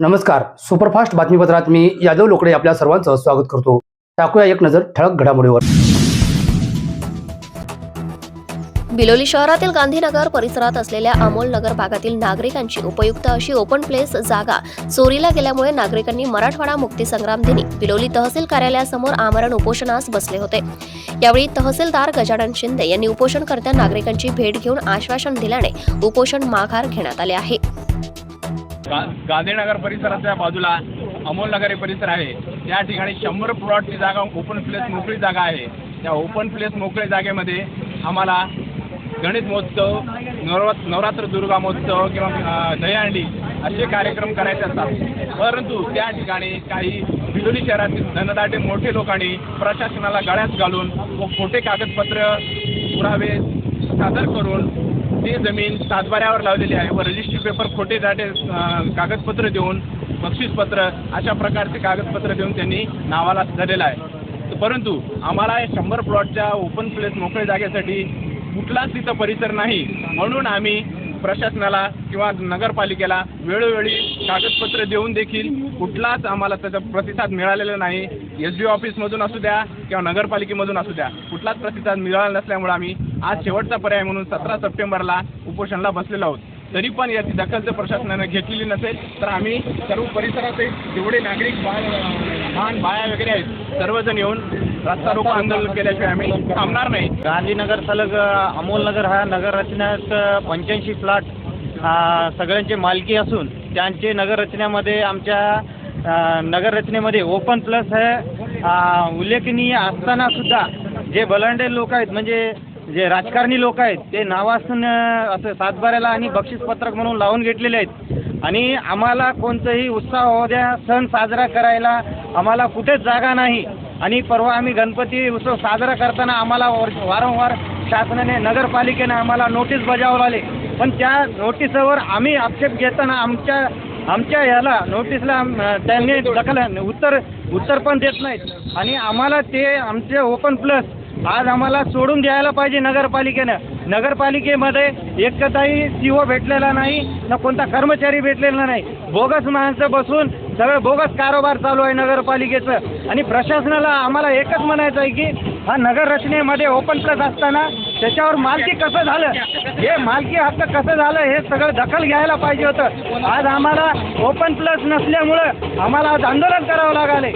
नमस्कार. सुपरफास्ट बातमीपत्रात मी यादव लोकडे आपल्या सर्वांचं स्वागत करतो. टाकूया एक नजर ठळक घडामोडीवर. बिलोली शहरातील गांधीनगर परिसरात असलेल्या अमोल नगर भागातील नागरिकांची उपयुक्त अशी ओपन प्लेस जागा चोरीला गेल्यामुळे नागरिकांनी मराठवाडा मुक्ती संग्राम दिनी बिलोली तहसील कार्यालयासमोर आमरण उपोषणास बसले होते. यावेळी तहसीलदार गजानन शिंदे यांनी उपोषणकर्त्या नागरिकांची भेट घेऊन आश्वासन दिल्याने उपोषण माघार घेण्यात आले आहे. गा गांधीनगर परिसराच्या बाजूला अमोलनगर हे परिसर आहे. त्या ठिकाणी शंभर प्लॉटची जागा ओपन प्लेस मोकळी जागा आहे. त्या ओपन प्लेस मोकळी जागेमध्ये आम्हाला गणित महोत्सव नवरा नवरात्र दुर्गा महोत्सव किंवा दहीहंडी असे कार्यक्रम करायचे असतात. परंतु त्या ठिकाणी काही बिलोली शहरातील धनदाटे मोठे लोकांनी प्रशासनाला गळ्यात घालून व खोटे कागदपत्र पुरावे सादर करून ती जमीन सातबाऱ्यावर लावलेली आहे. व रजिस्ट्री पेपर खोटे दाटे कागदपत्र देऊन बक्षीसपत्र अशा प्रकारचे कागदपत्र देऊन त्यांनी नावाला धरलेलं आहे. परंतु आम्हाला या शंभर प्लॉटच्या ओपन प्लेस मोकळ्या जागेसाठी कुठलाच तिथं परिसर नाही. म्हणून आम्ही प्रशासनाला किंवा नगरपालिकेला वेळोवेळी कागदपत्र देऊन देखील कुठलाच आम्हाला त्याचा प्रतिसाद मिळालेला नाही. एस डी ऑफिसमधून असू द्या किंवा नगरपालिकेमधून असू द्या कुठलाच प्रतिसाद मिळाला नसल्यामुळे आम्ही आज शेवटचा पर्याय म्हणून सतरा सप्टेंबरला उपोषणला बसलेलो आहोत. तरी पण याची दखल जर प्रशासनानं घेतलेली नसेल तर आम्ही सर्व परिसराचे जेवढे नागरिक बाळ लहान बाया वगैरे आहेत सर्वजण येऊन रस्ता रोको आंदोलन केल्याशिवाय आम्ही थांबणार नाही. गांधीनगर सलग अमोलनगर हा नगररचनेत पंच्याऐंशी फ्लॅट सगळ्यांचे मालकी असून त्यांचे नगर रचनेमध्ये आमच्या नगररचनेमध्ये नगर रचनेमध्ये ओपन प्लस हे उल्लेखनीय असताना सुद्धा जे बलांडे लोक आहेत म्हणजे जे राजकारणी लोक आहेत ते नावासून असं सातबाऱ्याला आणि बक्षीसपत्रक म्हणून लावून घेतलेले आहेत. आणि आम्हाला कोणतंही उत्साह होऊ द्या सण साजरा करायला आम्हाला कुठेच जागा नाही. आणि परवा आम्ही गणपती उत्सव साजरा करताना आम्हाला वर- वारंवार शासनाने नगरपालिकेने आम्हाला नोटीस बजावले पण त्या नोटीसवर आम्ही आक्षेप घेताना आमच्या आमच्या ह्याला नोटीसला त्यांनी दखल उत्तर उत्तर पण देत नाहीत. आणि आम्हाला ते आमचे ओपन प्लस आज आम्हाला सोडून द्यायला पाहिजे नगरपालिकेनं. नगरपालिकेमध्ये एकताही सी ओ भेटलेला नाही ना कोणता कर्मचारी भेटलेला नाही. बोगस माणसं बसून सगळं बोगस कारोबार चालू आहे नगरपालिकेचं. आणि प्रशासनाला आम्हाला एकच म्हणायचं आहे की हा नगर रचनेमध्ये ओपन प्लस असताना त्याच्यावर मालकी कसं झालं? हे मालकी हक्क कसं झालं? हे सगळं दखल घ्यायला पाहिजे होतं. आज आम्हाला ओपन प्लस नसल्यामुळं आम्हाला आज आंदोलन करावं लागले